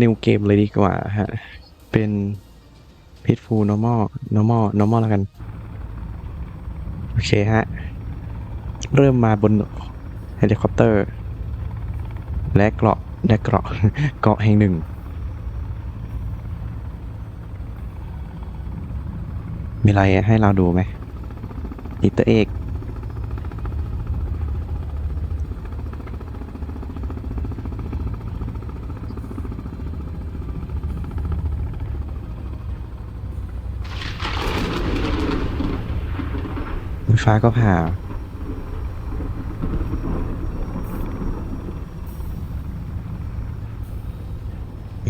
นิวเกมเลยดีกว่าฮะ เป็นพิทฟู normal normal normal แล้วกัน โอเคฮะ เริ่มมาบนเฮลิคอปเตอร์ และเกราะและเกราะเกาะแห่งหนึ่ง มีอะไรให้เราดูไหมอิตเตอร์เอก ฟ้าก็ผ่า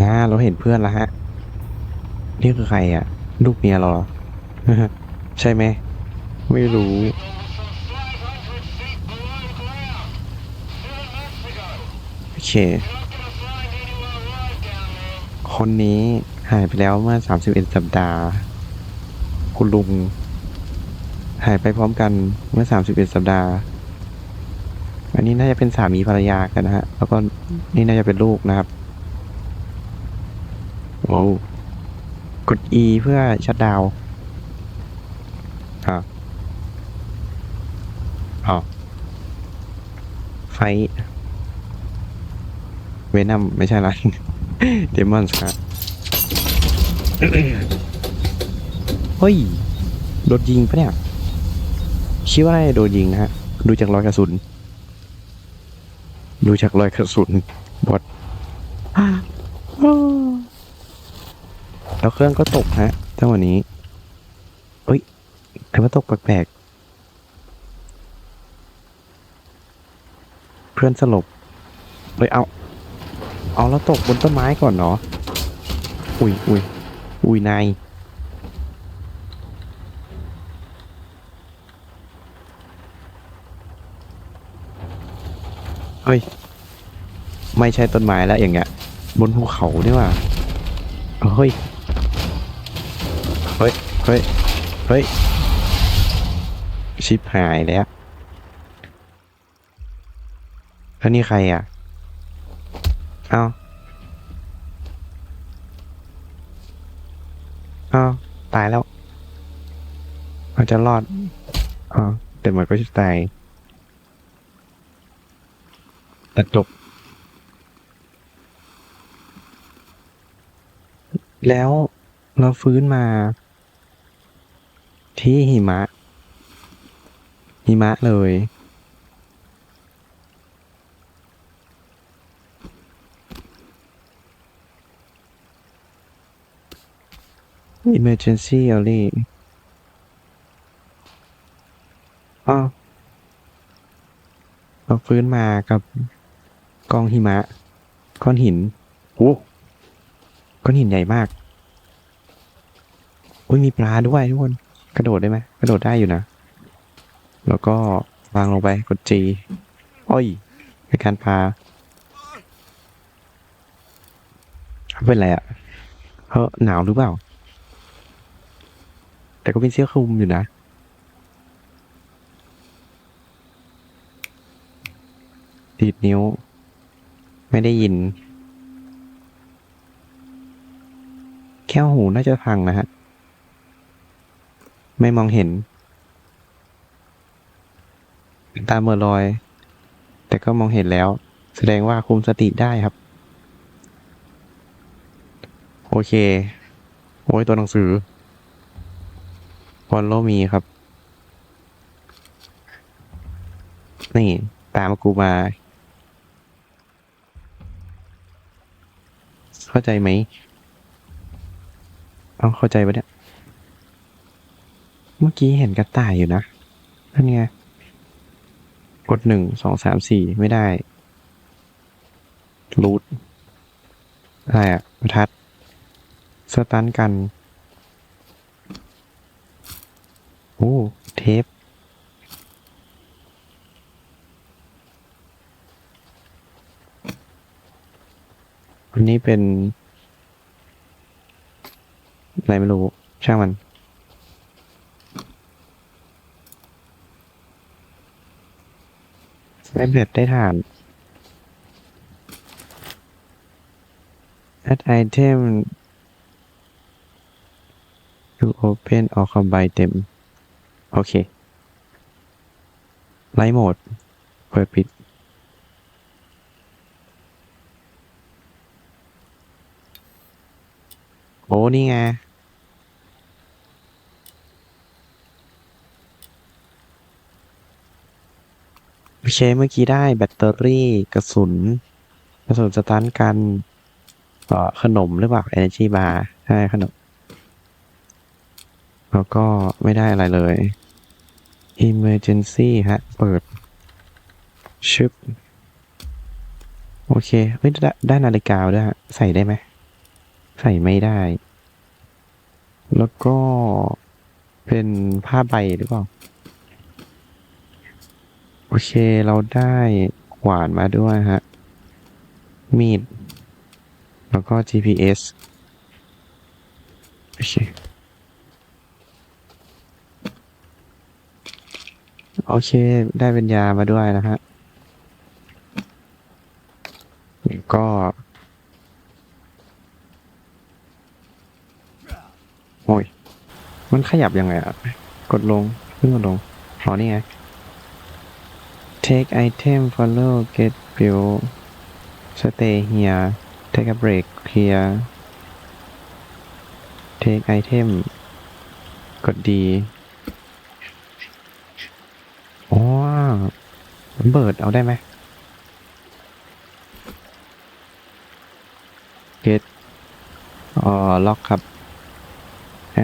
อ่า เราเห็นเพื่อนแล้วฮะ นี่คือใครอะ ลูกเมียเราเหรอ ใช่ไหม ไม่รู้ โอเค คนนี้หายไปแล้วเมื่อ 31 สัปดาห์ คุณลุง หายไปพร้อมกันเมื่อ 31 สัปดาห์ อันนี้น่าจะเป็นสามีภรรยากันนะฮะ แล้วก็นี่น่าจะเป็นลูกนะครับโอ้กด E เพื่อชัดดาวน์อ่าอ๋อไฟเวนัมไม่ใช่ละเดมอนส์ครับเฮ้ย โดนยิงปะเนี่ย คิดว่าน่าจะโดนยิงนะฮะ ดูจากรอยกระสุน ดูจากรอยกระสุนบอดแล้วเครื่องก็ตกฮะจังหวะนี้เอ้ยแต่ว่าตกแปลกๆเพื่อนสลบเลยเอา เอาแล้วตกบนต้นไม้ก่อนเนาะอุ้ยอุ้ยอุ้ยนาย เฮ้ย ไม่ใช่ต้นไม้แล้วอย่างเงี้ย บนภูเขานี่ว่าเฮ้ย เฮ้ย เฮ้ย เฮ้ย ชิบหายแล้วแล้วนี่ใครอะ เอาเอาตายแล้วอาจจะรอดอ๋อแต่มันก็จะตาย ตัดจบ แล้วเราฟื้นมา ที่หิมะ หิมะเลย emergency only อ้าวเราฟื้นมากับ กองหิมะ ก้อนหินโอ้ก้อนหินใหญ่มากอุ้ยมีปลาด้วยทุกคน กระโดดได้ไหมกระโดดได้อยู่นะ แล้วก็วางลงไปกดจีอ้อยเป็นการปลาเป็นไรอะ่ะเฮ้อหนาวหรือเปล่า แต่ก็เป็นเสื้อคลุมอยู่นะ ดีดนิ้ว ไม่ได้ยิน แค่หูน่าจะพังนะฮะ ไม่มองเห็น ตาเมื่อลอย แต่ก็มองเห็นแล้ว แสดงว่าคุมสติได้ครับ โอเค โอ้ยตัวหนังสือวอลโลมีครับ นี่ ตามกูมา เข้าใจไหมเอาเข้าใจปะเนี่ย เมื่อกี้เห็นกระต่ายอยู่นะนั่นไง กดหนึ่งสองสามสี่ไม่ได้ รูทอะไรอะประทัด สตันกัน โอ้ เทป อันนี้เป็น อะไรไม่รู้ ช่างมัน ได้เบ็ดได้ฐาน add item to open or combine them โอเค ไลท์โหมด เปิดปิด โอ้นี่ไง โอเค เมื่อกี้ได้แบตเตอรี่กระสุน กระสุนสตันกันขนมหรือเปล่า Energy Bar ใช่ขนม แล้วก็ไม่ได้อะไรเลย Emergency ฮะ เปิด ชึบ โอเค เฮ้ย ได้ได้นาฬิกาด้วยฮะใส่ได้ไหม ใส่ไม่ได้ แล้วก็เป็นผ้าใบหรือเปล่า โอเคเราได้ขวานมาด้วยฮะ มีด แล้วก็ GPS โอเคโอเค ได้เป็นยามาด้วยนะฮะก็ โอ้ย มันขยับยังไงอะ กดลง ขึ้นกดลงอ๋อนี่ไง take item follow get bill stay here take a break here take item กดดีอ๋อเบิดเอาได้ไหม get อ๋อล็อกครับ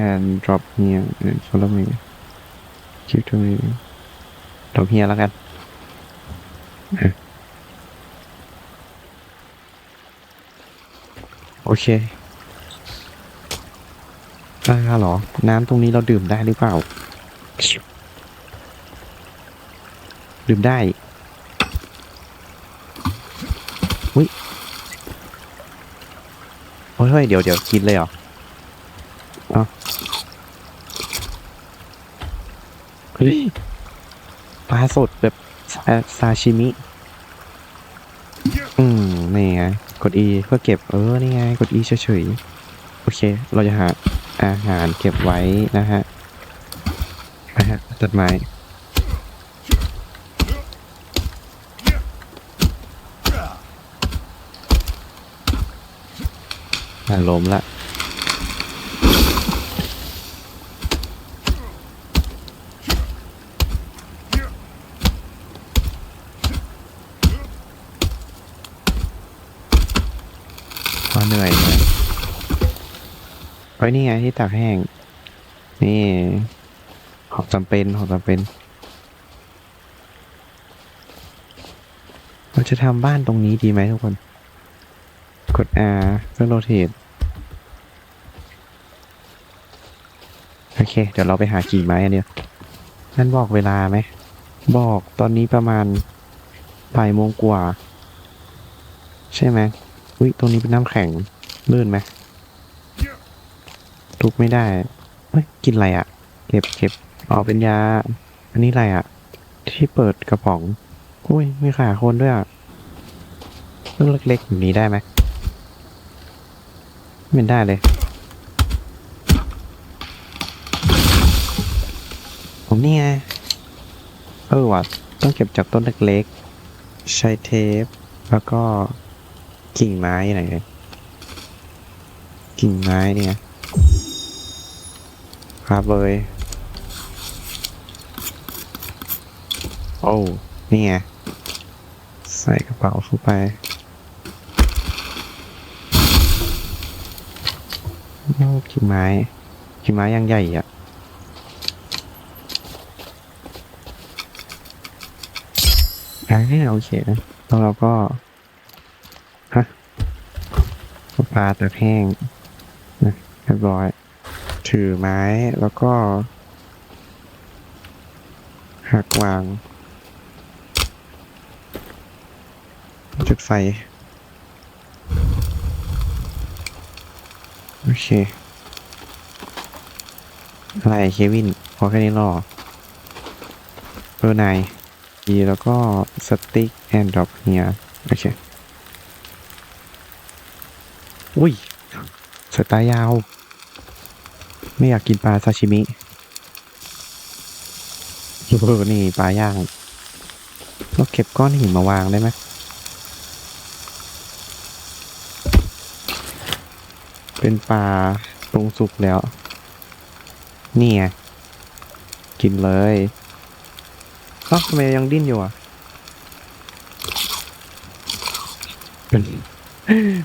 and drop here and follow me keep to me drop here แล้วกันโอเคได้เหรอ น้ำตรงนี้เราดื่มได้หรือเปล่า ดื่มได้อุ้ยโอ้ยเฮ้ยเดี๋ยวเดี๋ยวกินเลยเหรอ เอาเฮ้ยปลาสดแบบซาชิมิ อืม นี่ไง กด E เพื่อเก็บ เออ นี่ไง กด E เฉยๆ โอเค เราจะหาอาหารเก็บไว้นะฮะนะฮะตัดไม้อะล้มละ พอเหนื่อยนะเฮ้ยนี่ไงที่ตากแห้ง นี่ ของจำเป็นของจำเป็น เราจะทำบ้านตรงนี้ดีไหมทุกคน กด R เพื่อโรเทตโอเค เดี๋ยวเราไปหากิ่งไม้อันเดียวนั่นบอกเวลาไหม บอกตอนนี้ประมาณบ่ายโมงกว่า ใช่ไหม อุ้ยตรงนี้เป็นน้ำแข็งลื่นไหมทุบไม่ได้เฮ้ยกินอะไรอะ่ะ เก็บเก็บอ๋อเป็นยา อันนี้อะไรอะ่ะ ที่เปิดกระป๋องอุ้ยมีขาคนด้วยอะ่ะเรื่องเล็กๆแบบนี้ได้ไหมไม่เห็นได้เลยผมนี่ไงเออว่ะต้องเก็บจากต้นเล็กๆใช้เทป แล้วก็ กิ่งไม้ไหนเลยกิ่งไม้เนี่ยครับเลยโอ้นี่ไงใส่กระเป๋าเข้าไปโอ้กิ่งไม้กิ่งไม้ยังใหญ่อะอ่าโอเคนะแล้วเราก็ ฮะ ปลาตะแห้งนะเรียบร้อย ถือไม้แล้วก็ หักวาง จุดไฟ โอเค อะไรเควิน พอแค่นี้หรอเออนายดีแล้วก็สติ๊กแอนด์ดรอปเฮียโอเค อุ้ยสายตายาว ไม่อยากกินปลาซาชิมิเออนี่ปลาย่างเราเก็บก้อนหินมาวางได้ไหมเป็นปลาปรุงสุกแล้ว นี่ไงกินเลยเอ้าทำไมยังดิ้นอยู่อะเป็น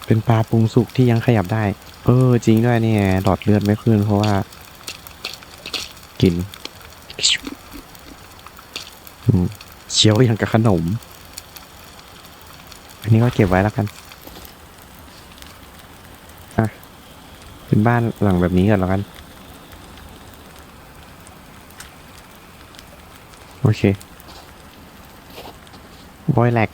เป็นปลาปรุงสุกที่ยังขยับได้ เออ จริงด้วยเนี่ยหลอดเลือดไม่ขึ้นเพราะว่า กินเคี้ยวอย่างกับขนม อันนี้ก็เก็บไว้แล้วกันอะเป็นบ้านหลังแบบนี้กันแล้วกัน โอเคบอยแลก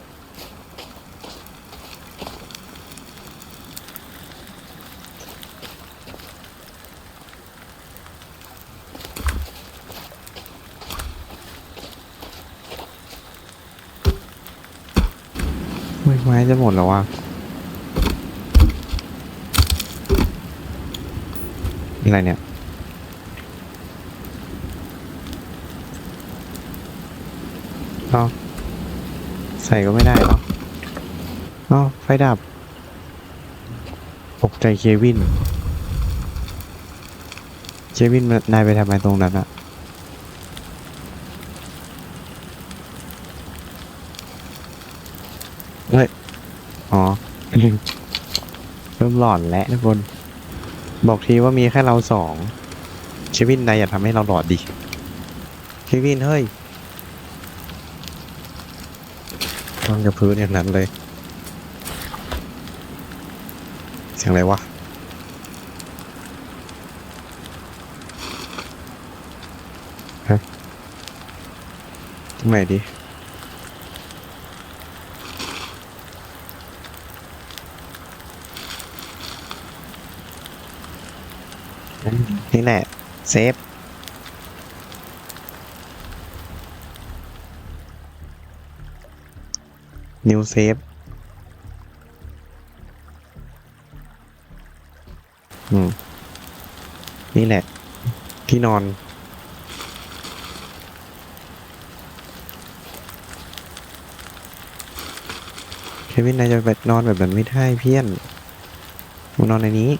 ไม่ไม้จะหมดแล้ววะอะไรเนี่ยเอาใส่ก็ไม่ได้เนาะเอไฟดับตกใจเควิน เควินนายไปทำไมตรงนั้นอะ เฮ้ย อ๋อ เริ่มหลอนแล้วทุกคน บอกทีว่ามีแค่เราสองเควินนายอย่าทำให้เราหลอนดิเควินเฮ้ยนอนกับพื้นอย่างนั้นเลย เสียงอะไรวะฮะตรงไหนดี นี่แหละ เซฟ นิวเซฟ อืม นี่แหละ ที่นอน เควินนายจะไปนอนแบบนั้นไม่ได้เพี้ยนมานอนในนี้